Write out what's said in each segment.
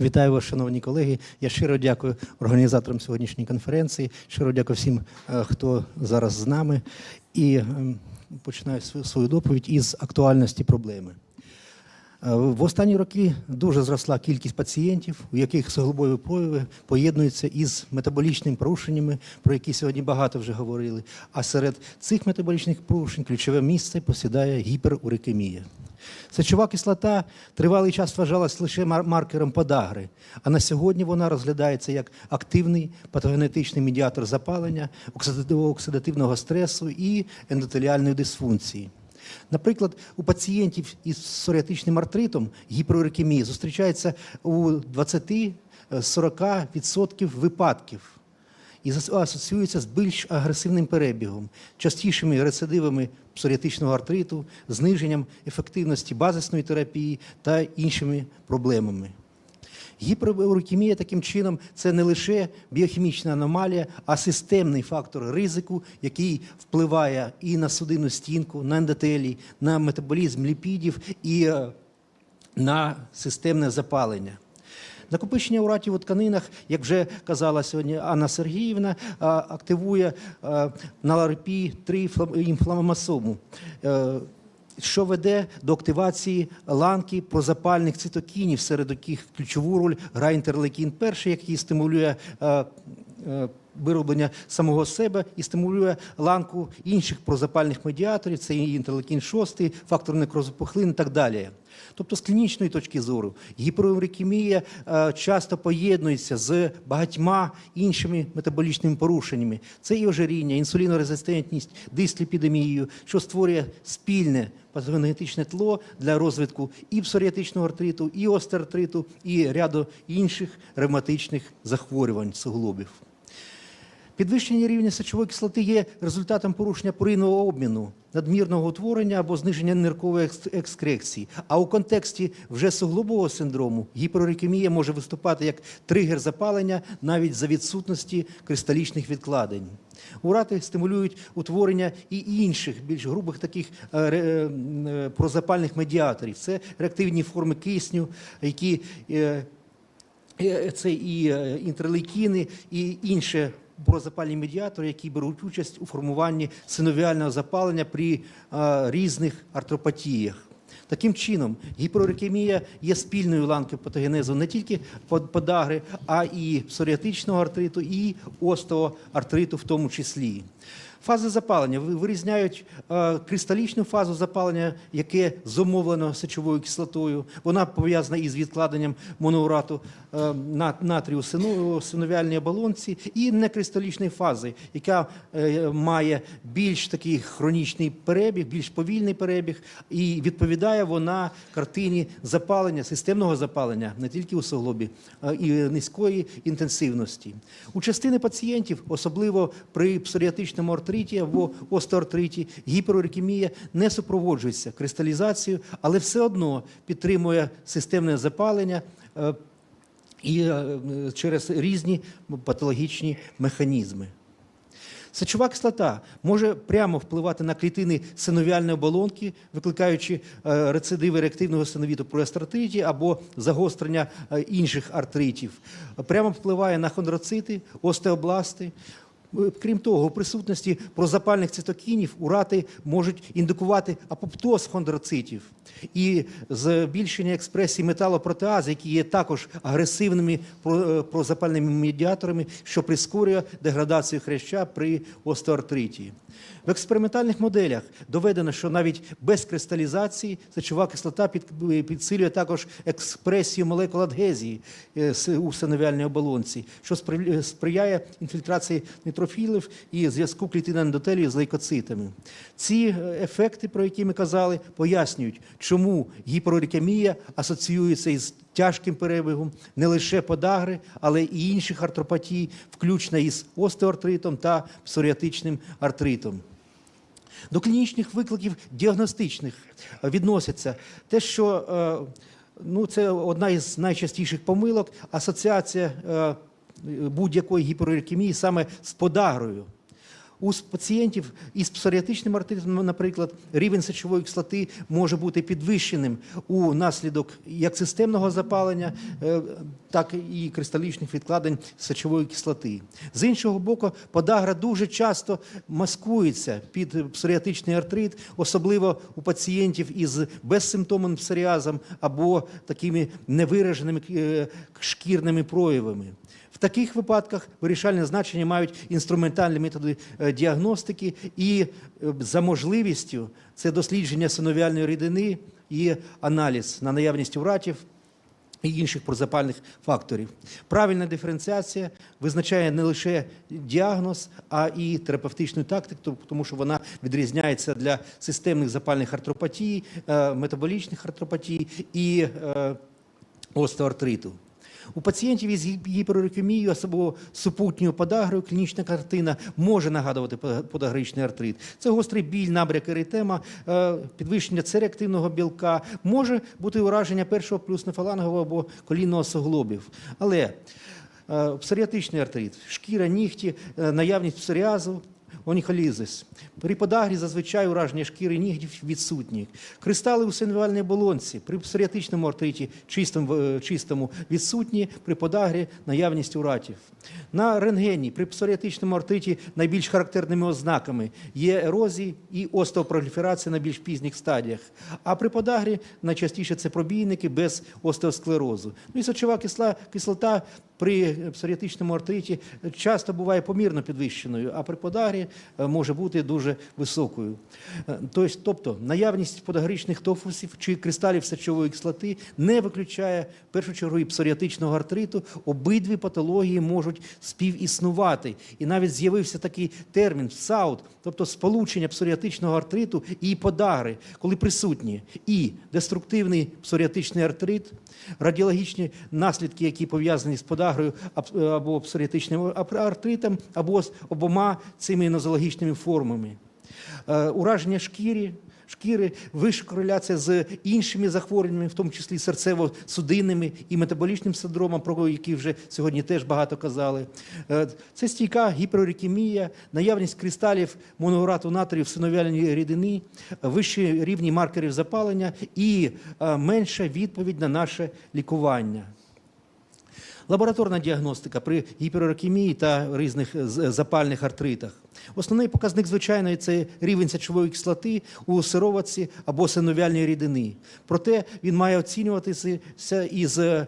Вітаю вас, шановні колеги. Я щиро дякую організаторам сьогоднішньої конференції. Щиро дякую всім, е, хто зараз з нами. І ем, починаю свою- доповідь із актуальності проблеми. Е, В останні роки дуже зросла кількість пацієнтів, у яких суглобові прояви поєднуються із метаболічними порушеннями, про які сьогодні багато вже говорили. А серед цих метаболічних порушень ключове місце посідає гіперурикемія. Сечова кислота тривалий час вважалась лише мар- маркером подагри, а на сьогодні вона розглядається як активний патогенетичний медіатор запалення, оксидативного стресу і ендотеліальної дисфункції. Наприклад, у пацієнтів із псоріатичним артритом гіперурикемія зустрічається у 20-40% випадків і асоціюється з більш агресивним перебігом, частішими рецидивами псоріатичного артриту, зниженням ефективності базисної терапії та іншими проблемами. Гіперурикемія таким чином це не лише біохімічна аномалія, а системний фактор ризику, який впливає і на судинну стінку, на ендотелій, на метаболізм ліпідів і е, на системне запалення. Накопичення уратів у тканинах, як вже казала сьогодні Анна Сергіївна, активує на ларпі 3 інфламасому, е, що веде до активації ланки прозапальних цитокінів, серед яких ключову роль грає інтерлекін 1, який стимулює е, е, вироблення самого себе і стимулює ланку інших прозапальних медіаторів, це і інтерлекін 6, фактор некрозопухлин і так далі. Тобто, з клінічної точки зору, гіперурикемія е, часто поєднується з багатьма іншими метаболічними порушеннями. Це і ожиріння, інсулінорезистентність, дисліпідемією, що створює спільне патогенетичне тло для розвитку і псоріатичного артриту, і остеоартриту, і ряду інших ревматичних захворювань суглобів. Підвищення рівня сечової кислоти є результатом порушення поринного обміну, надмірного утворення або зниження ниркової екскрекції. А у контексті вже суглобового синдрому гіперурикемія може виступати як тригер запалення навіть за відсутності кристалічних відкладень. Урати стимулюють утворення і інших більш грубих таких е, е, прозапальних медіаторів. Це реактивні форми кисню, які е, Це і інтерлейкіни, і інші прозапальні медіатори, які беруть участь у формуванні синовіального запалення при е, різних артропатіях. Таким чином, гіперурикемія є спільною ланкою патогенезу не тільки под- подагри, а і псоріатичного артриту, і остеоартриту в тому числі. Фази запалення вирізняють е, кристалічну фазу запалення, яке зумовлено сечовою кислотою. Вона пов'язана із відкладенням моноурату е, натрію у синовіальній оболонці, і некристалічної фази, яка е, має більш такий хронічний перебіг, більш повільний перебіг, і відповідає вона картині запалення, системного запалення не тільки у суглобі, а і низької інтенсивності. У частини пацієнтів, особливо при псоріатичному артриті або остеоартриті, гіперурикемія не супроводжується кристалізацією, але все одно підтримує системне запалення. е, І е, через різні патологічні механізми. Сечова кислота може прямо впливати на клітини синовіальної оболонки, викликаючи е, рецидиви реактивного синовіту при астратиті або загострення інших артритів. Прямо впливає на хондроцити, остеобласти. Е, Крім того, у присутності прозапальних цитокінів урати можуть індукувати апоптоз хондроцитів і збільшення експресії металопротеаз, які є також агресивними е, прозапальними медіаторами, що прискорює деградацію хряща при остеоартриті. В експериментальних моделях доведено, що навіть без кристалізації сечова кислота підсилює також експресію молекул адгезії е, у синовіальній оболонці, що спри- е, сприяє інфільтрації нейтрофілів і зв'язку клітини ендотелію з лейкоцитами. Ці е, ефекти, про які ми казали, пояснюють, чому гіперурикемія асоціюється із тяжким перебігом не лише подагри, але і інших артропатій, включно із остеоартритом та псоріатичним артритом. До клінічних викликів діагностичних відносяться те, що е, ну, це одна із найчастіших помилок асоціація е, будь-якої гіперурикемії саме з подагрою. У пацієнтів із псоріатичним артритом, наприклад, рівень сечової кислоти може бути підвищеним у наслідок як системного запалення, е, так і кристалічних відкладень сечової кислоти. З іншого боку, подагра дуже часто маскується під псоріатичний артрит, особливо у пацієнтів із безсимптомним псоріазом або такими невираженими е, шкірними проявами. В таких випадках вирішальне значення мають інструментальні методи е, діагностики і е, за можливістю це дослідження синовіальної рідини і аналіз на наявність уратів і інших прозапальних факторів. Правильна диференціація визначає не лише діагноз, а і терапевтичну тактику, тому що вона відрізняється для системних запальних артропатій, е, метаболічних артропатій і е, остеоартриту. У пацієнтів із гіп- гіперурикемією або супутньою подагрою клінічна картина може нагадувати пода- подагричний артрит. Це гострий біль, набряк еритема, е, підвищення цереактивного білка, може бути ураження першого плюс нефалангового або колінного суглобів. Але е, псоріатичний артрит, шкіра, нігті, е, наявність псоріазу, оніхолізис. При подагрі зазвичай ураження шкіри нігтів відсутні. Кристали у синвальній оболонці при псоріатичному артриті чистому, е, чистому відсутні, при подагрі наявність уратів. На рентгені при псоріатичному артриті найбільш характерними ознаками є ерозії і остеопроліферація на більш пізніх стадіях. А при подагрі найчастіше це пробійники без остеосклерозу. Ну і сочова кисла, кислота при псоріатичному артриті часто буває помірно підвищеною, а при подагрі е, може бути дуже високою. Е, Тобто, наявність подагричних тофусів чи кристалів сечової кислоти не виключає першу чергу і псоріатичного артриту. Обидві патології можуть співіснувати. І навіть з'явився такий термін САУТ, тобто сполучення псоріатичного артриту і подагри, коли присутні і деструктивний псоріатичний артрит, радіологічні наслідки, які пов'язані з подагрою або псоріатичним артритом, або з обома цими нозологічними формами. Е, Ураження шкірі, шкіри, вища кореляція з іншими захворюваннями, в тому числі серцево-судинними і метаболічним синдромом, про який вже сьогодні теж багато казали. Е, Це стійка гіперурикемія, наявність кристалів моноурату натрію в синовіальній рідині, вищі рівні маркерів запалення і е, менша відповідь на наше лікування. Лабораторна діагностика при гіперурикемії та різних запальних артритах. Основний показник, звичайно, це рівень сечової кислоти у сироватці або синовіальній рідини. Проте він має оцінюватися із е,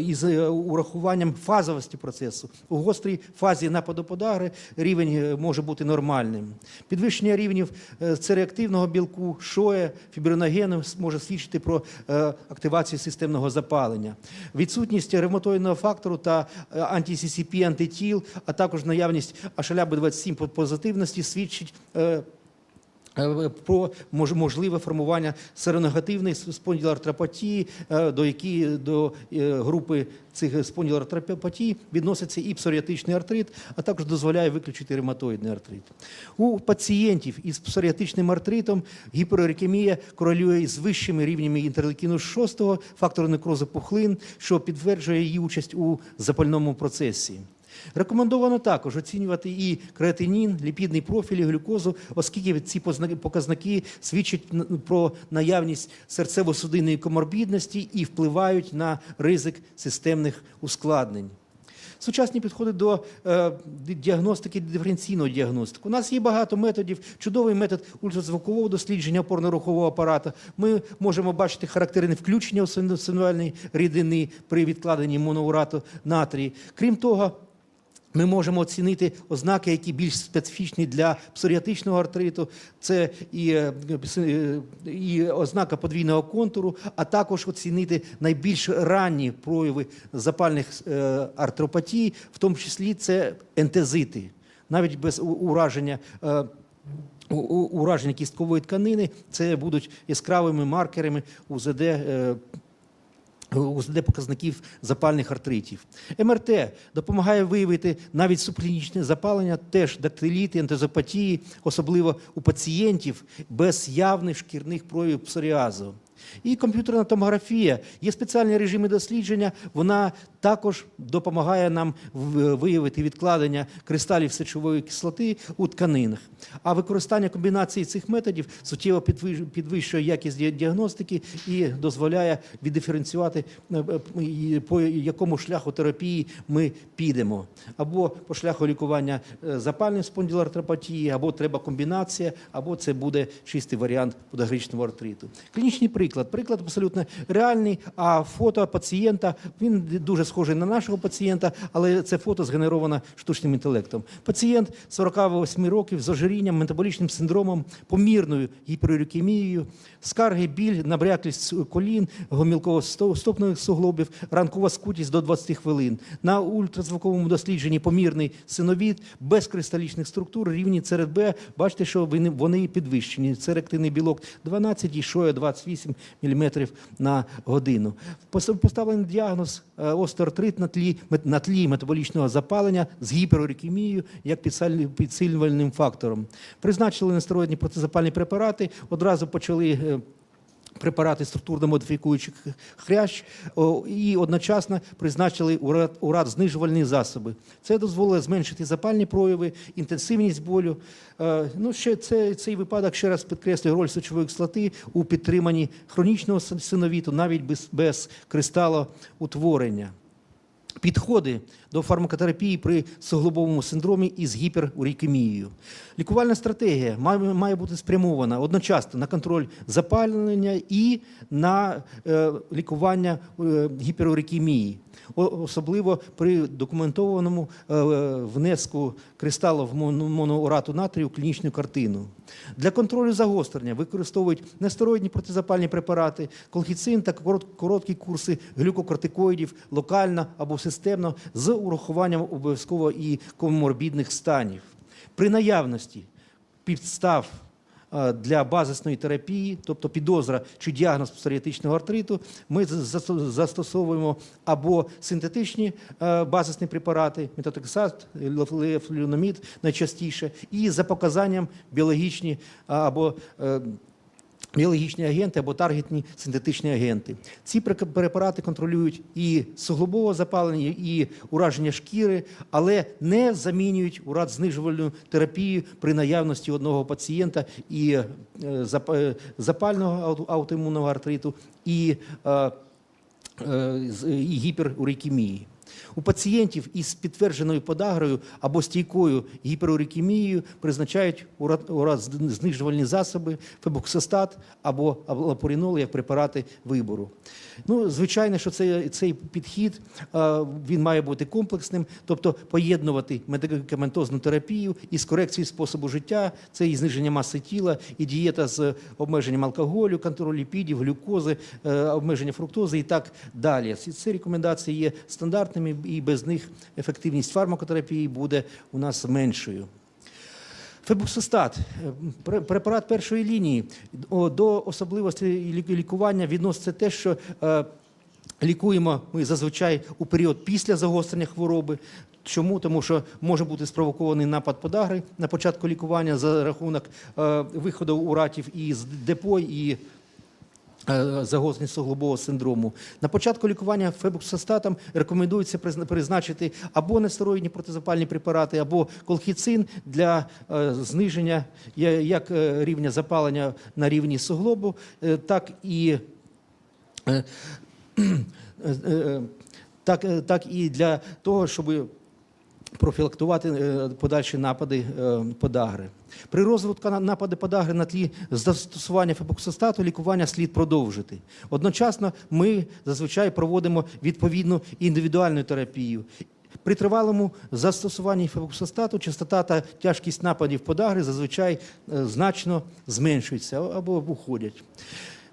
із е, урахуванням фазовості процесу. У гострій фазі нападу подагри рівень е, може бути нормальним. Підвищення рівнів е, цереактивного білку, шоє, фібриногену може свідчити про е, активацію системного запалення. Відсутність ревматоїдного фактору та е, анті-ССП, антитіл, а також наявність HLA-B27 по- позитивності свідчить е, Е, про можливе формування серонегативної спонділартропатії, е, до які до е, групи цих спонділартропатій відноситься і псоріатичний артрит, а також дозволяє виключити ревматоїдний артрит. У пацієнтів із псоріатичним артритом гіперурикемія корелює із вищими рівнями інтерлейкіну 6, фактору некрозу пухлин, що підтверджує її участь у запальному процесі. Рекомендовано також оцінювати і креатинін, ліпідний профіль, і глюкозу, оскільки ці показники свідчать про наявність серцево-судинної коморбідності і впливають на ризик системних ускладнень. Сучасні підходи до е, діагностики, диференційної діагностики. У нас є багато методів. Чудовий метод ультразвукового дослідження опорно-рухового апарата. Ми можемо бачити характерне включення у син- синуальної рідини при відкладенні моноурату натрії. Крім того, ми можемо оцінити ознаки, які більш специфічні для псоріатичного артриту. Це і, е, е, і ознака подвійного контуру, а також оцінити найбільш ранні прояви запальних е, артропатій, в тому числі це ентезити, навіть без ураження. Ураження кісткової тканини це будуть яскравими маркерами УЗД УЗД показників запальних артритів. МРТ допомагає виявити навіть субклінічне запалення, теж дактиліти, ентезопатії, особливо у пацієнтів без явних шкірних проявів псоріазу. І комп'ютерна томографія є спеціальні режими дослідження. Вона також допомагає нам виявити відкладення кристалів сечової кислоти у тканинах. А використання комбінації цих методів суттєво підвищує якість діагностики і дозволяє віддиференціювати, е, е, по якому шляху терапії ми підемо. Або по шляху лікування е, запальної спондилартропатії, або треба комбінація, або це буде чистий варіант подагрічного артриту. Клінічний приклад. Приклад абсолютно реальний, а фото пацієнта він дуже схожий на нашого пацієнта, але це фото згенеровано штучним інтелектом. Пацієнт 48 років з ожирінням, метаболічним синдромом, помірною гіперурикемією, скарги, біль, набряклість колін, гомілково-стопних суглобів, ранкова скутість до 20 хвилин. На ультразвуковому дослідженні помірний синовід без кристалічних структур, рівні ЦРБ. Бачите, що вони, підвищені. Це реактивний білок 12 і шоя 28 мм на годину. Поставлений діагноз е, остеоартрит на тлі, на тлі метаболічного запалення з гіперурикемією як підсилювальним фактором. Призначили нестероїдні протизапальні препарати, одразу почали. Препарати структурно модифікуючих хрящ і одночасно призначили урад знижувальні засоби. Це дозволило зменшити запальні прояви, інтенсивність болю. Е, ну, ще це, цей випадок ще раз підкреслює роль сечової кислоти у підтриманні хронічного синовіту, навіть без, без кристалоутворення. Підходи до фармакотерапії при суглобовому синдромі із гіперурікемією. Лікувальна стратегія має, бути спрямована одночасно на контроль запалення і на е, лікування е, гіперурикемії, О- особливо при документованому е, внеску кристалу в моноурату натрію в клінічну картину. Для контролю загострення використовують нестероїдні протизапальні препарати, колхіцин та короткі курси глюкокортикоїдів локально або системно з урахуванням обов'язково і коморбідних станів. При наявності підстав е, для базисної терапії, тобто підозра чи діагноз псоріатичного артриту, ми застосовуємо або синтетичні е, базисні препарати, метотексат, лефлюномід найчастіше, і за показанням біологічні або е, біологічні агенти або таргетні синтетичні агенти. Ці препарати контролюють і суглобове запалення, і ураження шкіри, але не замінюють урад знижувальну терапію при наявності одного пацієнта і е, е, запального аут- аутоімунного артриту, і, е, і гіперурикемії. У пацієнтів із підтвердженою подагрою або стійкою гіперурикемією призначають урат знижувальні засоби, фебоксостат або лапорінол як препарати вибору. Ну, звичайно, що цей, цей підхід він має бути комплексним, тобто поєднувати медикаментозну терапію із корекцією способу життя, це і зниження маси тіла, і дієта з обмеженням алкоголю, контроль ліпідів, глюкози, е, обмеження фруктози і так далі. Ці рекомендації є стандартними, і без них ефективність фармакотерапії буде у нас меншою. Фебуксостат е, препарат першої лінії. До особливостей лікування відноситься те, що е, лікуємо ми зазвичай у період після загострення хвороби. Чому? Тому що може бути спровокований напад подагри на початку лікування за рахунок е, виходу уратів із депо і загострення суглобового синдрому. На початку лікування фебуксостатом рекомендується призначити або нестероїдні протизапальні препарати, або колхіцин для е, зниження як е, рівня запалення на рівні суглобу, е, так і е, е, е, так, е, так і для того, щоб профілактувати е, подальші напади е, подагри. При розвитку на- нападу подагри на тлі застосування фебоксостату лікування слід продовжити. Одночасно ми зазвичай проводимо відповідну індивідуальну терапію. При тривалому застосуванні фебоксостату частота та тяжкість нападів подагри зазвичай е, значно зменшується або уходять.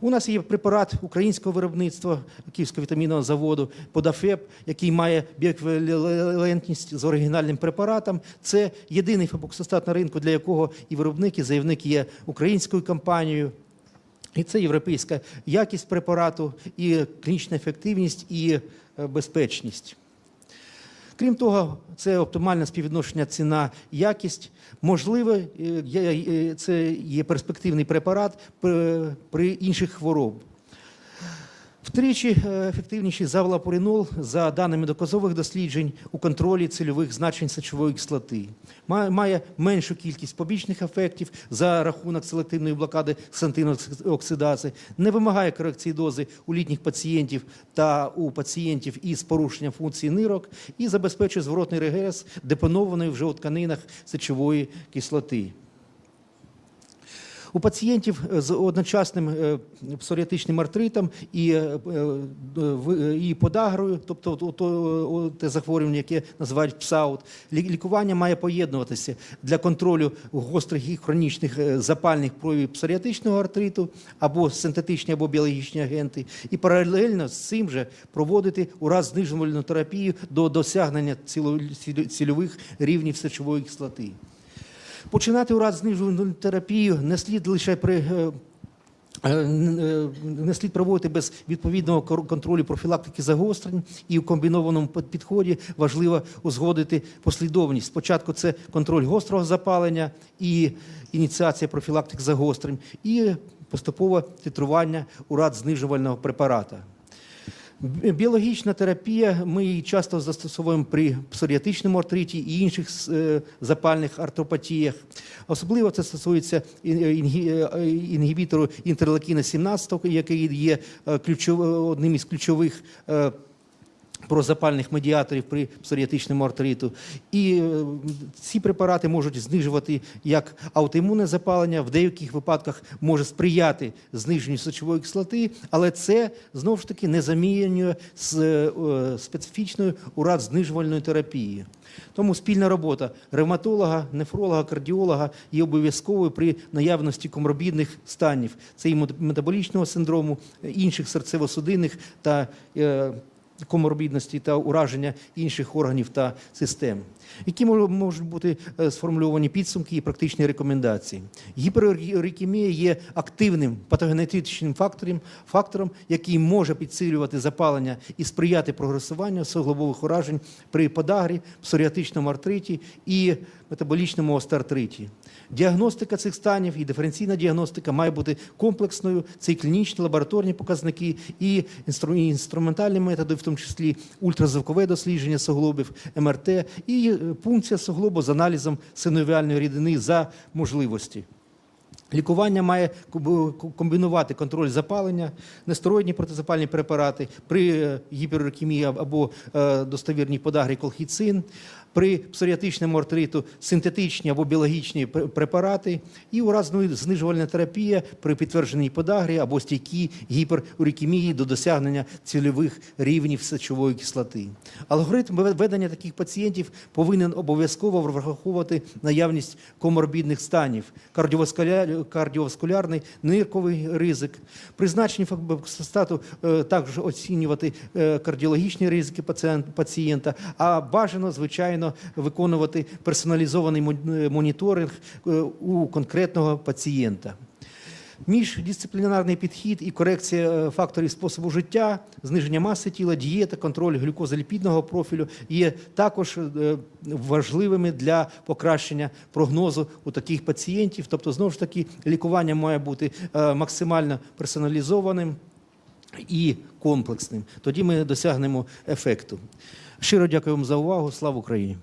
У нас є препарат українського виробництва Київського вітамінного заводу Подафеб, який має біоеквівалентність з оригінальним препаратом. Це єдиний фебоксостат на ринку, для якого і виробник, і заявник є українською компанією. І це європейська якість препарату, і клінічна ефективність, і е, безпечність. Крім того, це оптимальне співвідношення ціна якість. Можливо, е, е, це є перспективний препарат при інших хвороб. Втричі е, ефективніший за лапуринол за даними доказових досліджень у контролі цільових значень сечової кислоти. Має, меншу кількість побічних ефектів за рахунок селективної блокади оксидази, не вимагає корекції дози у літніх пацієнтів та у пацієнтів із порушенням функції нирок і забезпечує зворотний регрес депонованої вже у тканинах сечової кислоти. У пацієнтів з одночасним е, псоріатичним артритом і, е, е, і подагрою, тобто то- то- те захворювання, яке називають псаут, лікування має поєднуватися для контролю гострих і хронічних е, запальних проявів псоріатичного артриту або синтетичні або біологічні агенти, і паралельно з цим же проводити ураз знижувальну терапію до досягнення цільових рівнів сечової кислоти. Починати ураз знижувальну терапію не слід лише при е, е, е, не слід проводити без відповідного контролю профілактики загострень і у комбінованому підході важливо узгодити послідовність. Спочатку це контроль гострого запалення і ініціація профілактики загострень, і поступове титрування урад знижувального препарата. Бі- Біологічна терапія, ми її часто застосовуємо при псоріатичному артриті і інших е, запальних артропатіях. Особливо це стосується ін- е, інгібітору інтерлакіна 17, який є е, одним із ключових е, прозапальних медіаторів при псоріатичному артриту. І е, ці препарати можуть знижувати як аутоімунне запалення, в деяких випадках може сприяти зниженню сечової кислоти, але це знову ж таки не замінює з е, е, специфічною урад знижувальної терапії. Тому спільна робота ревматолога, нефролога, кардіолога є обов'язковою при наявності коморбідних станів. Це і метаболічного синдрому, інших серцево-судинних та е, коморбідності та ураження інших органів та систем. Які мож- можуть бути е, сформульовані підсумки і практичні рекомендації? Гіперурикемія є активним патогенетичним фактором, фактором, який може підсилювати запалення і сприяти прогресуванню суглобових уражень при подагрі, псоріатичному артриті і метаболічному остеартриті. Діагностика цих станів і диференційна діагностика має бути комплексною. Це і клінічні лабораторні показники, і інструментальні методи, тому числі ультразвукове дослідження суглобів, МРТ, і е, пункція суглобу з аналізом синовіальної рідини за можливості. Лікування має комбінувати контроль запалення, нестероїдні протизапальні препарати при е, або е, достовірній подагрі колхіцин, при псоріатичному артриту синтетичні або біологічні препарати і уразна знижувальна терапія при підтвердженій подагрі або стійкій гіперурикемії до досягнення цільових рівнів сечової кислоти. Алгоритм ведення таких пацієнтів повинен обов'язково враховувати наявність коморбідних станів, кардіоваскулярний, нирковий ризик. Призначення факбоксостату е, також оцінювати е, кардіологічні ризики пацієнта, а бажано, звичайно, виконувати персоналізований е, моніторинг е, у конкретного пацієнта. Міждисциплінарний підхід і корекція е, факторів способу життя, зниження маси тіла, дієта, контроль глюкозоліпідного профілю є також важливими для покращення прогнозу у таких пацієнтів. Тобто, знову ж таки, лікування має бути максимально персоналізованим і комплексним. Тоді ми досягнемо ефекту. Щиро дякую вам за увагу. Слава Україні!